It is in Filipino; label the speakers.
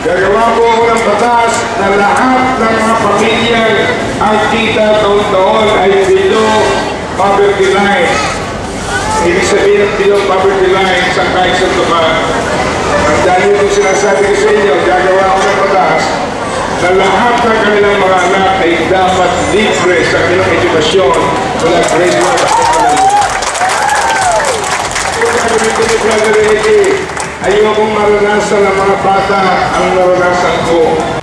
Speaker 1: po ako ng batas na lahat ng mga pamilyang ang kita taon-taon ay below poverty line. Ibig sabihin ng below poverty line sa kahit sa tuka. Ang dahil yung sinasabi ko sa inyo, gagawa ako ng batas na lahat ng kanilang mga anak ay dapat libre sa kanilang edukasyon mula grade 1 hanggang naranasan ng mga bata ang naranasan ko.